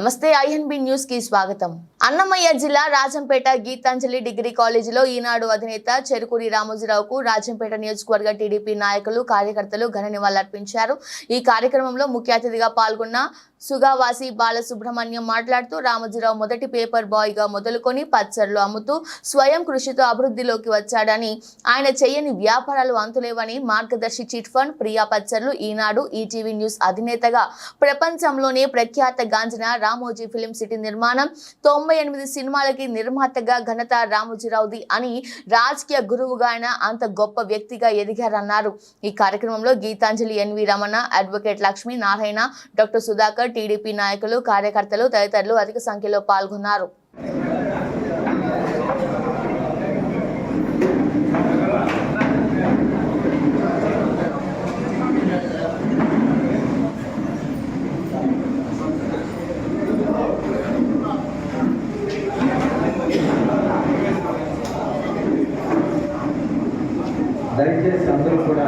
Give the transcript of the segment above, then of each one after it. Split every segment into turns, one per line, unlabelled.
నమస్తే INB news కి స్వాగతం అన్నమయ్య జిల్లా రాజంపేట గీతాంజలి డిగ్రీ కాలేజీలో ఈనాడు అధినేత చెరుకూరి రామోజీరావుకు రాజంపేట నియోజకవర్గ టీడీపీ నాయకులు కార్యకర్తలు ఘన నివాళులర్పించారు. ఈ కార్యక్రమంలో ముఖ్య అతిథిగా పాల్గొన్న సుగావాసి బాలసుబ్రహ్మణ్యం మాట్లాడుతూ రామోజీరావు మొదటి పేపర్ బాయ్గా మొదలుకొని పచ్చర్లు అమ్ముతూ స్వయం కృషితో అభివృద్ధిలోకి వచ్చాడని ఆయన చేయని వ్యాపారాలు అంతులేవని మార్గదర్శి చిట్ ఫండ్ ప్రియా పచ్చర్లు ఈనాడు ఈటీవీ న్యూస్ అధినేతగా ప్రపంచంలోనే ప్రఖ్యాత గాంచిన రామోజీ ఫిలిం సిటీ నిర్మాణం తొంభై ఎనిమిది సినిమాలకి నిర్మాతగా ఘనత రామోజీరావుది అని రాజకీయ గురువుగా ఆయన అంత గొప్ప వ్యక్తిగా ఎదిగారన్నారు. ఈ కార్యక్రమంలో Geethanjali NV Ramana advocate Lakshmi Narayana doctor Sudhakar TDP నాయకులు కార్యకర్తలు తదితరులు అధిక సంఖ్యలో పాల్గొన్నారు.
దయచేసి అందరూ కూడా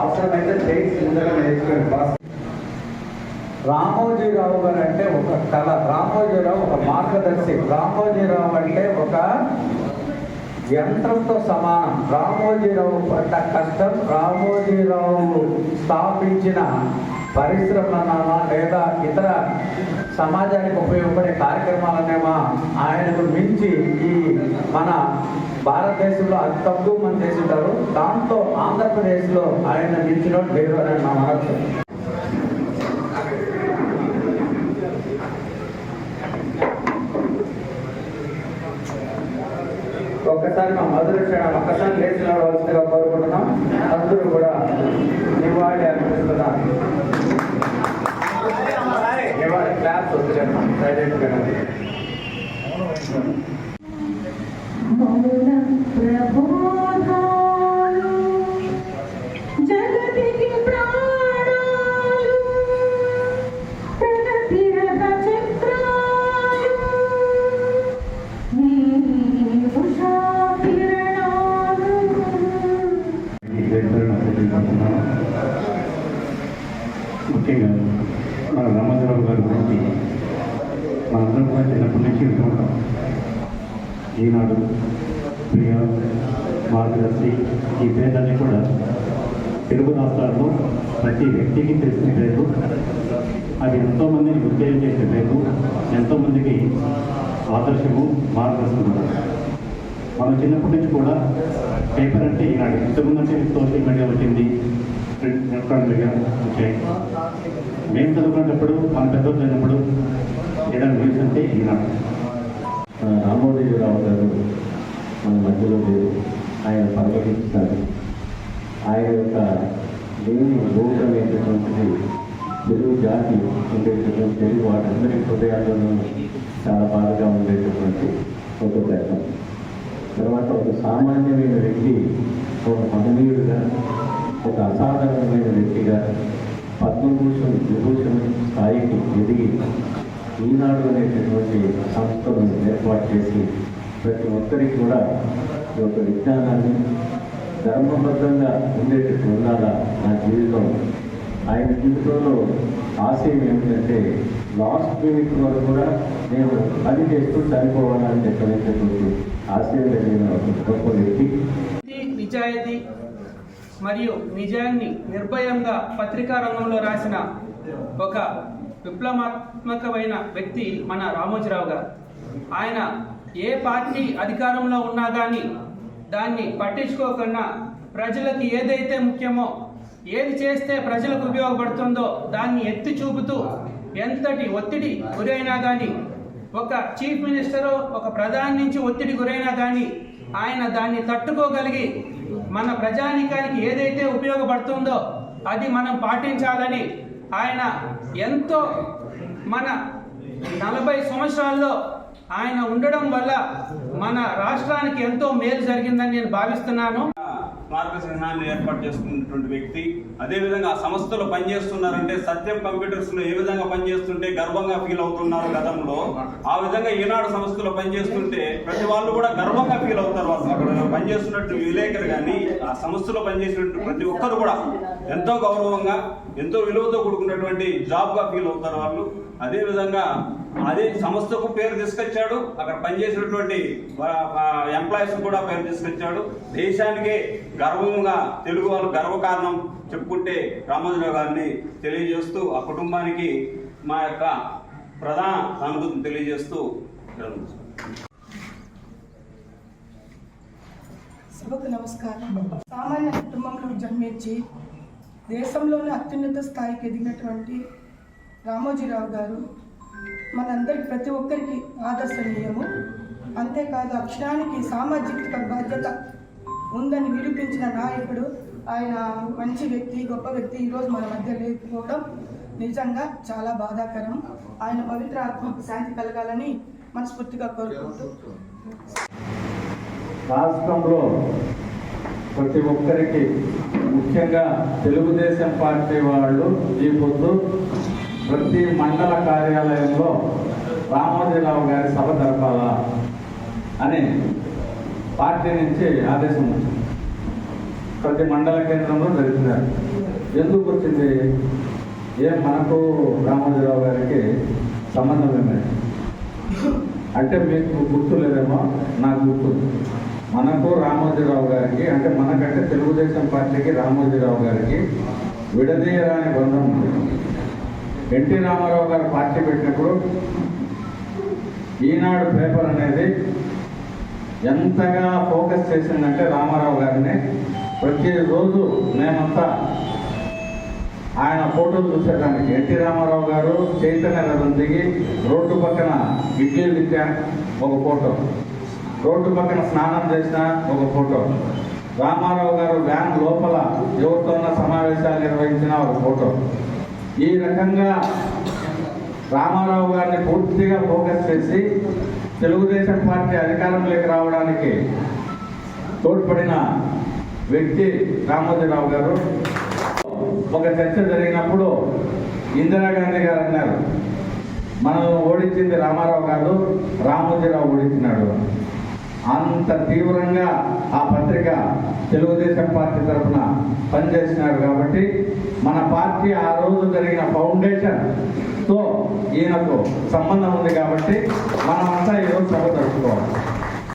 అవసరమైతే చేయి ముందర నేర్చుకోండి బాస్. రామోజీరావు గారు అంటే ఒక కళ. రామోజీరావు ఒక మార్గదర్శి. రామోజీరావు అంటే ఒక యంత్రంతో సమానం. రామోజీరావు పడ్డ కష్టం రామోజీరావు స్థాపించిన పరిశ్రమలన్నా లేదా ఇతర సమాజానికి ఉపయోగపడే కార్యక్రమాలనేమా ఆయనకు మించి ఈ మన భారతదేశంలో అతి తక్కువ మంది చేసి ఉంటారు దాంతో ఆంధ్రప్రదేశ్లో ఆయన నిలిచిన వేరు అని నా మనసు ఒక్కసారి మా మధుర క్షణం ఒక్కసారి లేచి నడవలసిందిగా కోరుకుంటున్నాం. అందరూ కూడా నివాళి అర్పిస్తున్నారు. నివాళి క్లాస్ వదిలేమ్మా సైలెంట్గా
ముఖ్యంగా మన రామచంద్రరావు గారి గురించి మనందరం కూడా చిన్నప్పటి నుంచి వింటుంటాం ఈనాడు ప్రియ మార్గదర్శి ఈ పేర్లన్నీ కూడా తెలుగు రాష్ట్రాల్లో ప్రతి వ్యక్తికి తెలిసిన పేరు అది ఎంతోమందిని ఉత్తేజం చేసే పేరు ఎంతోమందికి ఆదర్శము మార్గదర్శనం మనం చిన్నప్పటి నుంచి కూడా పేపర్ అంటే ఇలాంటి ఇంతకుముందు అంటే సోషల్ మీడియా వచ్చింది ప్రింట్ ఎలక్ట్రానిక్ మీడియా వచ్చాయి. మేము చదువుకునేటప్పుడు మన పెద్దలు చదివినప్పుడు
ఆయన ఆయన యొక్క దేవుని లోటు తెలుగు జాతి ఉండేటటువంటి తెలుగు వారందరి హృదయాల్లోనూ చాలా బాధగా ఉండేటటువంటి ఒక ప్రయత్నం తర్వాత ఒక సామాన్యమైన వ్యక్తి ఒక మహనీయుడిగా ఒక అసాధారణమైన వ్యక్తిగా పద్మభూషణ్ విభూషణ్ స్థాయికి ఎదిగి ఈనాడు అనేటటువంటి సంస్థను ఏర్పాటు చేసి ప్రతి ఒక్కరికి కూడా ఈ యొక్క విజ్ఞానాన్ని ధర్మబద్ధంగా ఉండేటట్టు ఉండాలా నా జీవితం? ఆయన జీవితంలో ఆశయం ఏమిటంటే లాస్ట్ మినిట్ వరకు కూడా నేను పని చేస్తూ చనిపోవాలని చెప్పనేటటువంటి ఆశయం కలిగిన గొప్ప వ్యక్తి.
నిజాయితీ మరియు నిజాన్ని నిర్భయంగా పత్రికా రంగంలో రాసిన ఒక విప్లవాత్మకమైన వ్యక్తి మన రామోజీరావు గారు. ఆయన ఏ పార్టీ అధికారంలో ఉన్నా కానీ దాన్ని పట్టించుకోకుండా ప్రజలకు ఏదైతే ముఖ్యమో ఏది చేస్తే ప్రజలకు ఉపయోగపడుతుందో దాన్ని ఎత్తి చూపుతూ ఎంతటి ఒత్తిడి గురైనా కానీ ఒక చీఫ్ మినిస్టరు ఒక ప్రధాని నుంచి ఒత్తిడి గురైనా కానీ ఆయన దాన్ని తట్టుకోగలిగి మన ప్రజానీకానికి ఏదైతే ఉపయోగపడుతుందో అది మనం పాటించాలని ఆయన ఎంతో మన నలభై సంవత్సరాల్లో ఆయన ఉండడం వల్ల మన రాష్ట్రానికి ఎంతో మేలు జరిగిందని నేను భావిస్తున్నాను.
స్మారక ఏర్పాటు చేసుకున్నటువంటి వ్యక్తి. అదేవిధంగా ఆ సంస్థలో పనిచేస్తున్నారంటే సత్యం కంప్యూటర్స్లో ఏ విధంగా పనిచేస్తుంటే గర్వంగా ఫీల్ అవుతున్నారు గతంలో. ఆ విధంగా ఈనాడు సంస్థలో పనిచేస్తుంటే ప్రతి వాళ్ళు కూడా గర్వంగా ఫీల్ అవుతారు వాళ్ళు. అక్కడ పనిచేస్తున్నట్టు విలేకరు కానీ ఆ సంస్థలో పనిచేసినట్టు ప్రతి ఒక్కరు కూడా ఎంతో గౌరవంగా ఎంతో విలువతో కూడుకున్నటువంటి జాబ్గా ఫీల్ అవుతారు వాళ్ళు. అదే విధంగా అదే సంస్థకు పేరు తీసుకొచ్చాడు. అక్కడ పనిచేసినటువంటి ఎంప్లాయీస్ కూడా పేరు తీసుకొచ్చాడు. దేశానికే గర్వంగా తెలుగు వాళ్ళు గర్వకారణం చెప్పుకుంటే రామోజీరావు గారిని తెలియజేస్తూ ఆ కుటుంబానికి మా యొక్క ప్రధాన సానుభూతిని తెలియజేస్తూ
సభకు నమస్కారం. సామాన్య కుటుంబంలో జన్మించి దేశంలోనే అత్యున్నత స్థాయికి ఎదిగినటువంటి రామోజీరావు గారు మనందరికి ప్రతి ఒక్కరికి ఆదర్శనీయము. అంతేకాదు అక్షరానికి సామాజిక బాధ్యత ఉందని నిరూపించిన నాయకుడు. ఆయన మంచి వ్యక్తి గొప్ప వ్యక్తి ఈరోజు మన మధ్య లేకపోవడం నిజంగా చాలా బాధాకరం. ఆయన పవిత్ర ఆత్మకు శాంతి కలగాలని మనస్ఫూర్తిగా కోరుకుంటూ.
రాష్ట్రంలో ప్రతి ఒక్కరికి ముఖ్యంగా తెలుగుదేశం పార్టీ వాళ్ళు ఈ పొద్దు ప్రతి మండల కార్యాలయంలో రామోజీరావు గారి సభ జరపాలా అని పార్టీ నుంచి ఆదేశం వచ్చింది. ప్రతి మండల కేంద్రంలో జరుగుతున్నారు ఎందుకు వచ్చింది? ఏం మనకు రామోజీరావు గారికి సంబంధం ఏమైంది అంటే మీకు గుర్తు లేదేమో? నాకు గుర్తు. మనకు రామోజీరావు గారికి అంటే మనకంటే తెలుగుదేశం పార్టీకి రామోజీరావు గారికి విడదీయరాని బంధం ఉంది. ఎన్టీ రామారావు గారు పార్టీ పెట్టినప్పుడు ఈనాడు పేపర్ అనేది ఎంతగా ఫోకస్ చేసిందంటే రామారావు గారిని ప్రతిరోజు మేమంతా ఆయన ఫోటోలు చూసేదానికి. ఎన్టీ రామారావు గారు చైతన్య రథం దిగి రోడ్డు పక్కన ఇడ్లీలు తిట్టా ఒక ఫోటో. రోడ్డు పక్కన స్నానం చేసిన ఒక ఫోటో. రామారావు గారు వ్యాన్ లోపల యువతోన్న సమావేశాలు నిర్వహించిన ఒక ఫోటో. ఈ రకంగా రామారావు గారిని పూర్తిగా ఫోకస్ చేసి తెలుగుదేశం పార్టీ అధికారంలోకి రావడానికి తోడ్పడిన వ్యక్తి రామోజీరావు గారు. ఒక చర్చ జరిగినప్పుడు ఇందిరాగాంధీ గారు అన్నారు మనం ఓడించింది రామారావు కాదు రామోజీరావు ఓడించినాడు. అంత తీవ్రంగా ఆ పత్రిక తెలుగుదేశం పార్టీ తరఫున పనిచేసినాడు కాబట్టి మన పార్టీ ఆ రోజు జరిగిన ఫౌండేషన్ తో ఈయనకు సంబంధం ఉంది కాబట్టి మనమంతా ఈరోజు సభ జరుపుకోవాలి.